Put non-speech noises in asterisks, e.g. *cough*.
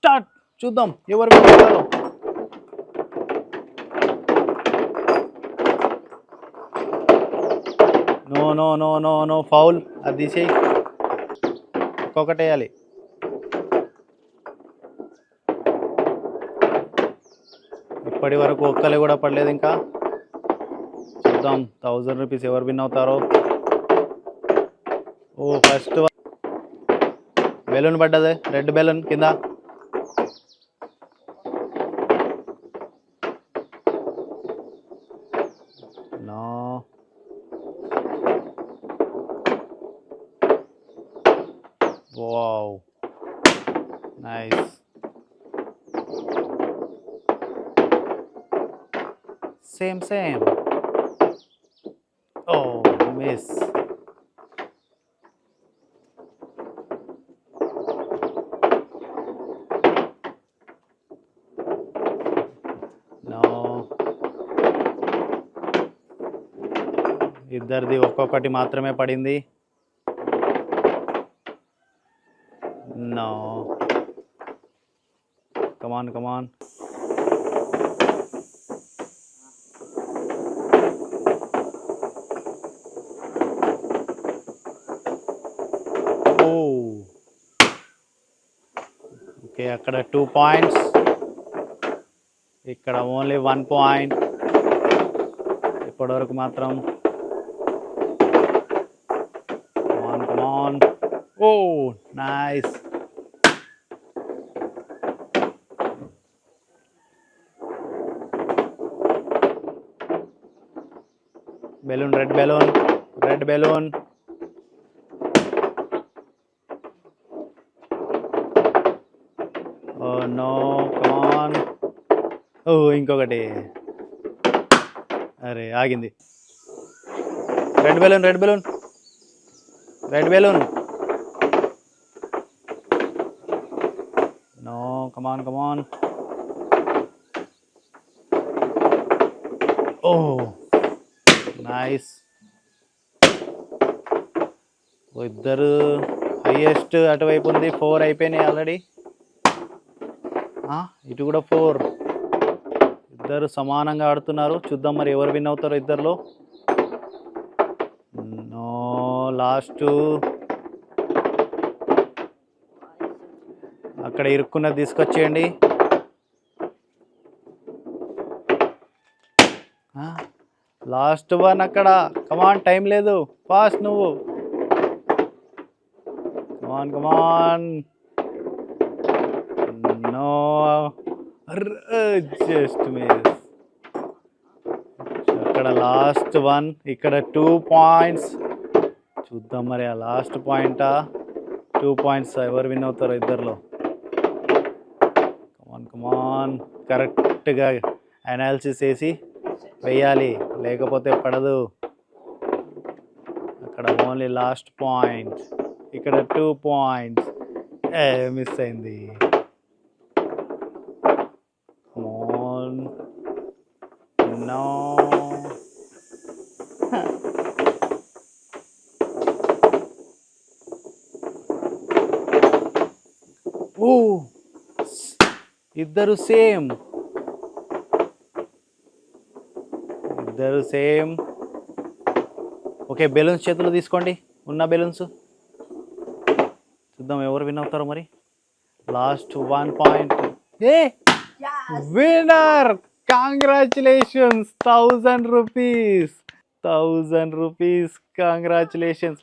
Start. చూద్దాం ఎవరు వెళ్ళాలో no no no no no foul. అది తీసేయి. ఒక్కొక్కటేయాలి ఇప్పటి వరకు ఒక్కలే కూడా పడలేదు ఇంకా. చూద్దాం థౌజండ్ రూపీస్ ఎవరు విన్ అవుతారో. ఓ ఫస్ట్ బెలూన్ పడ్డదే రెడ్ బెలూన్ కింద. No wow nice same same oh miss no ఇద్దరిది ఒక్కొక్కటి మాత్రమే పడింది. No come on come on okay అక్కడ టూ పాయింట్స్ ఇక్కడ ఓన్లీ వన్ పాయింట్ ఇప్పటివరకు మాత్రం ఓ nice balloon red balloon red balloon oh no come on oh ఇంకొకటి. అరే ఆగింది. Red balloon red balloon red balloon no come on on. Oh, oh nice ఇద్దరు highest అటువైపు ఉంది. ఫోర్ అయిపోయినాయి ఆల్రెడీ ఇటు కూడా ఫోర్ ఇద్దరు సమానంగా ఆడుతున్నారు. చూద్దాం మరి ఎవరు విన్ అవుతారో ఇద్దరిలో. నో లాస్ట్ అక్కడ ఇరుక్కున్నది తీసుకొచ్చేయండి. లాస్ట్ వన్ అక్కడ. కమాన్ టైం లేదు. ఫాస్ట్ నువ్వు. Come on come on no just miss అక్కడ లాస్ట్ వన్. ఇక్కడ టూ పాయింట్స్ చూద్దాం మరి ఆ లాస్ట్ పాయింటా టూ పాయింట్స్ ఎవరు విన్ అవుతారో ఇద్దరిలో. కమాన్ కమాన్ కరెక్ట్గా అనాలిసిస్ వేసి వేయాలి. లేకపోతే పడదు. అక్కడ ఓన్లీ లాస్ట్ పాయింట్ ఇక్కడ టూ పాయింట్స్ ఏ మిస్ అయింది. Come on. No. *laughs* ఇద్దరు సేమ్. ఇద్దరు సేమ్. ఓకే బెలూన్స్ చేతులు తీసుకోండి. ఉన్న బెలూన్స్. చూద్దాం ఎవరు విన్ అవుతారో మరి. Last one point. ఏ! Winner! Congratulations. Thousand rupees. Thousand rupees. Congratulations.